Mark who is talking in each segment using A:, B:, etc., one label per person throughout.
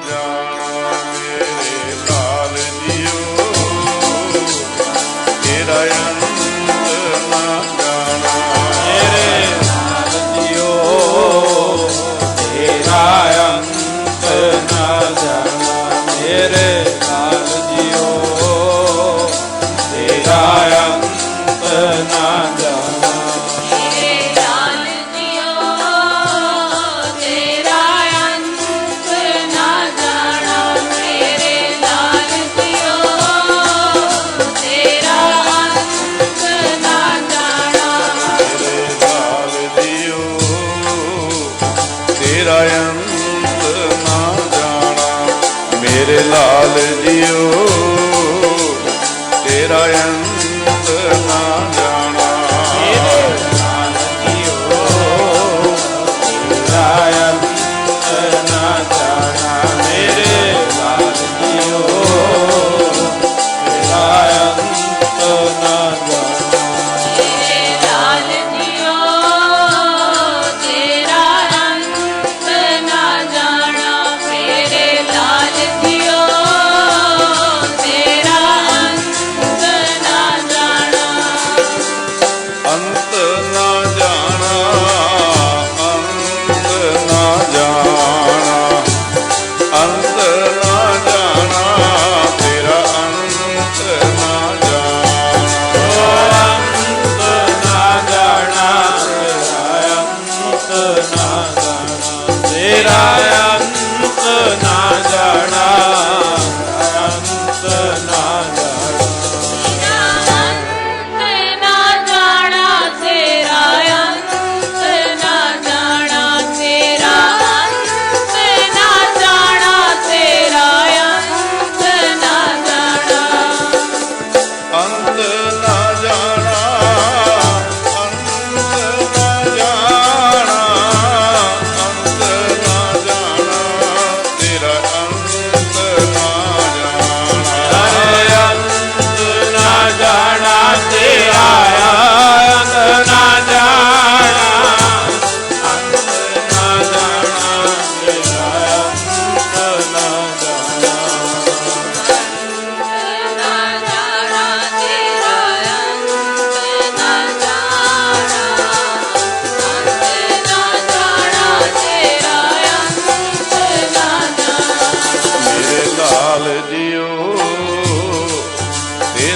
A: down. ਮੇਰਾ ਅੰਤ ਨਾ ਜਾਣਾ
B: ਮੇਰੇ ਲਾਲ ਜੀਓ। ਤੇਰਾ ਅੰਤ ਅੰਤ ਨਾ ਜਾਣਾ।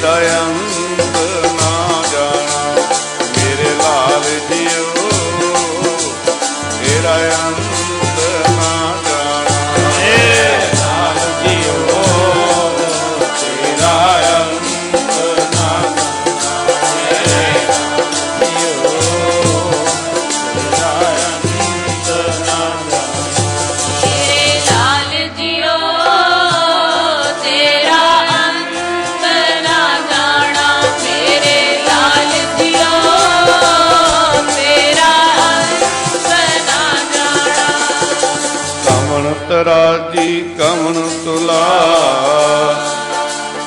A: দয়াম ਕਵਣ ਤੁਲਾ,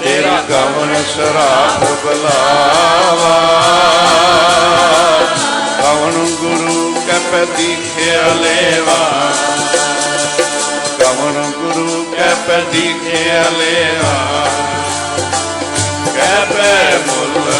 A: ਤੇਰਾ ਕਵਣ ਸ਼ਰਾਬ ਬਲਾਵਾ। ਕਵਣ ਗੁਰੂ ਕੈ ਦੀਖਿਆ ਲੇਵਾ। ਕਵਨ ਗੁਰੂ ਕੈ ਦੀਖਿਆ ਲੇਵਾ। ਕੈ ਪੈ ਮੁਲ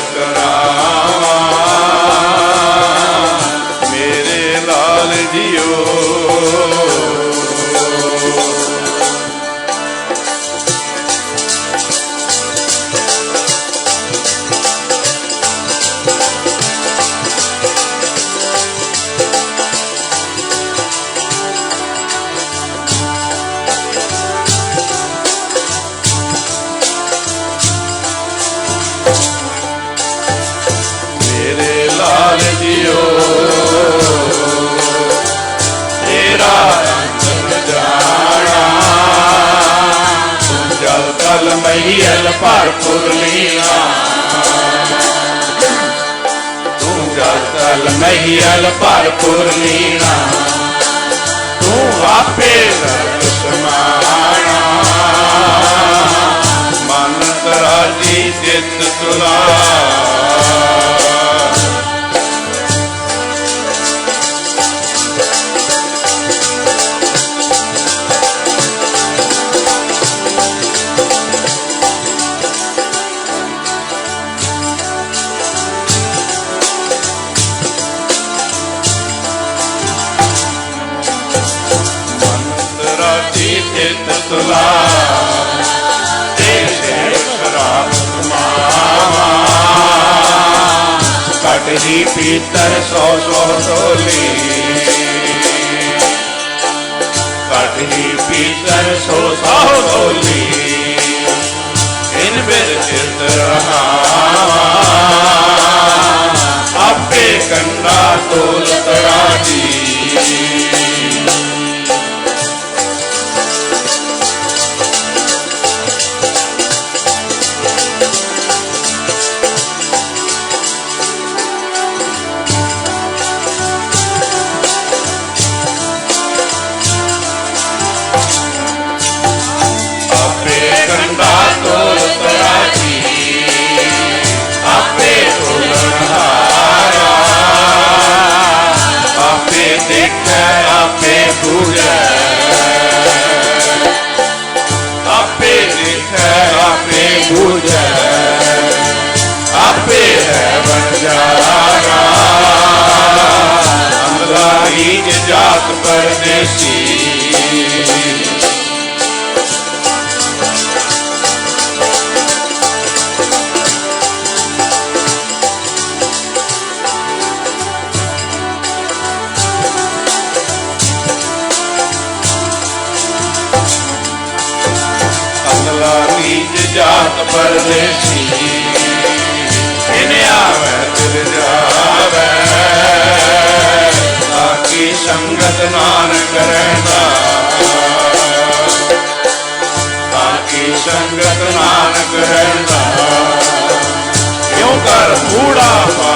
A: ਤੇਰਾ ਜਗਜਾਣਾ ਜਲ ਤਲ ਮਈਲ ਭਰਪੂਰ ਲੀਲਾ ਤੂੰ ਜਲ ਤਲ ਮਈਲ ਭਰਪੂਰ ਲੀਲਾ ਤੂੰ ਆਪੇ ਰਸਮਾਣਾ ਮਨ ਤਰਾਜੀ ਜਿਤ ਤੁਲਾ ਚਿਤ ਤੁਲਾ ਤੇ ਸੇਵ ਸ਼ਰਾਬ ਤੁਮਾਵਾ ਕਟਹੀ ਪੀਤਰ ਸੋ ਸੋ ਟੋਲੀ। ਕਟਹੀ ਪੀਤਰ ਸੋ ਸੋ ਟੋਲੀ। ਇਨ ਬਿਰ ਚਿਤ ਰਹਾ। ਆਪੇ ਕੰਡਾ ਤੋਲਤ ਹੈ ਵਣਜਾਰਾ ਜਾਤ ਪਰਦੇਸੀ ਅਗਲਾ ਨੀਚ ਜਾਤ ਪਰਦੇਸੀ। ਇਨ ਆਵੈ ਤਿਲ ਜਾਵੈ ਤਾਕੀ ਸੰਗਤ ਨਾਨਕ ਰਹਿੰਦਾ ਤਾਕੀ ਸੰਗਤ ਨਾਨਕ ਰਹਿੰਦਾ ਕਿਉ ਕਰ ਮੂੜਾ ਪਾ